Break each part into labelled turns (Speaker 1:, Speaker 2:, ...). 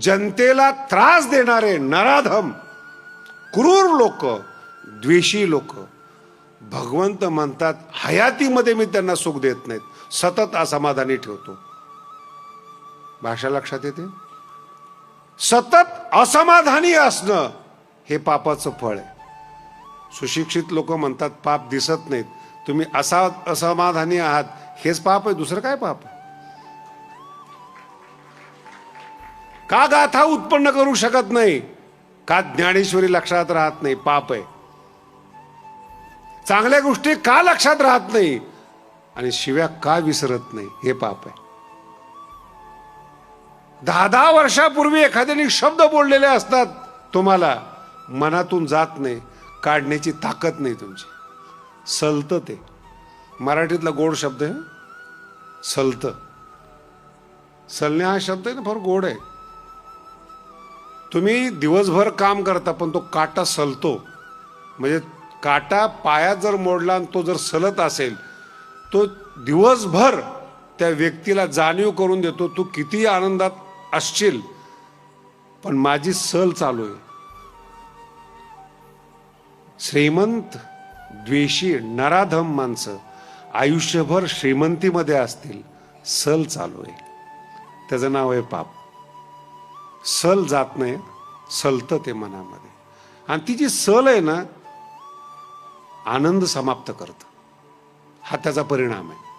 Speaker 1: जनतेला त्रास देणारे नराधम क्रूर लोक द्वेषी लोक. भगवंत म्हणतात हयातीमध्ये मी त्यांना सुख देत नाहीत. सतत असमाधानी ठेवतो. भाषा लक्षात येते? सतत असमाधानी असणं हे पापाचं फळ आहे. सुशिक्षित लोक म्हणतात पाप दिसत नाहीत. तुम्ही असा असमाधानी आहात. हेच पाप आहे. दुसरं काय पाप आहे? का गाथा उत्पन्न करू शकत नाही? का ज्ञानेश्वरी लक्षात राहत नाही? पाप आहे. चांगल्या गोष्टी का लक्षात राहत नाही? आणि शिव्या का विसरत नाही? हे पाप आहे. दहा दहा वर्षापूर्वी एखाद्याने शब्द बोललेले असतात तुम्हाला मनातून जात नाही काढण्याची ताकद नाही तुमची. सलत ते. मराठीतला गोड शब्द आहे सलत. सलणे हा शब्द आहे ना फार गोड आहे. तुम्ही दिवसभर काम करता पण तो काटा सलतो. म्हणजे काटा पायात जर मोडला आणि तो जर सलत असेल तो दिवसभर त्या व्यक्तीला जाणीव करून देतो तू किती आनंदात असशील. पण माझी सल चालू आहे. श्रीमंत द्वेषी नराधम माणसं आयुष्यभर श्रीमंतीमध्ये असतील सल चालू आहे. त्याचं नाव आहे पाप. सल जात नाही सलतं ते मनामध्ये. आणि ती जी सल आहे ना आनंद समाप्त करतं. हा त्याचा परिणाम आहे.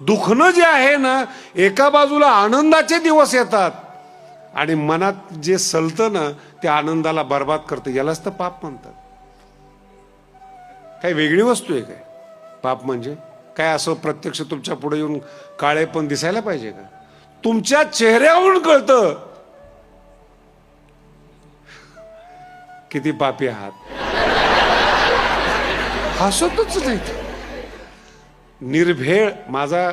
Speaker 1: दुखणं जे आहे ना एका बाजूला आनंदाचे दिवस येतात आणि मनात जे सलतं ना ते आनंदाला बर्बाद करतं. यालाच तर पाप म्हणतात. काही वेगळी वस्तू आहे काय? पाप म्हणजे? काय असं प्रत्यक्ष तुमच्यापुढे येऊन काळे पण दिसायला पाहिजे का? तुमच्या चेहऱ्यावरून कळतं. किती पापी आहात. हसतच नाही. निर्भेळ माझा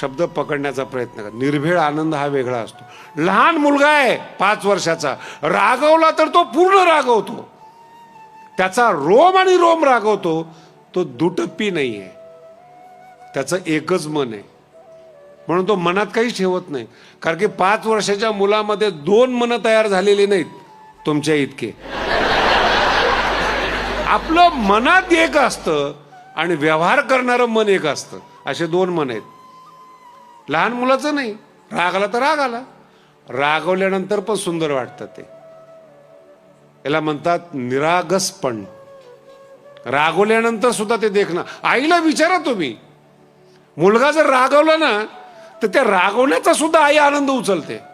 Speaker 1: शब्द पकडण्याचा प्रयत्न कर. निर्भेळ आनंद हा वेगळा असतो. लहान मुलगा आहे पाच वर्षाचा. रागवला तर तो पूर्ण रागवतो. त्याचा रोम आणि रोम रागवतो तो दुटप्पी नाही आहे त्याचं एकच मन आहे. म्हणून तो मनात काहीच ठेवत नाही. कारण की पाच वर्षाच्या मुलामध्ये दोन मन तयार झालेले नाहीत तुमच्या इतके. आपलं मनात एक असतं आणि व्यवहार करणारं मन एक असतं. असे दोन मन आहेत. लहान मुलाचं नाही. राग आला तर राग आला. रागवल्यानंतर पण सुंदर वाटतं ते. याला म्हणतात निरागसपण. रागवल्यानंतर सुद्धा ते देखणं. आईला विचारा तुम्ही. मुलगा जर रागवला ना तर त्या रागवण्याचा सुद्धा आई आनंद उचलते.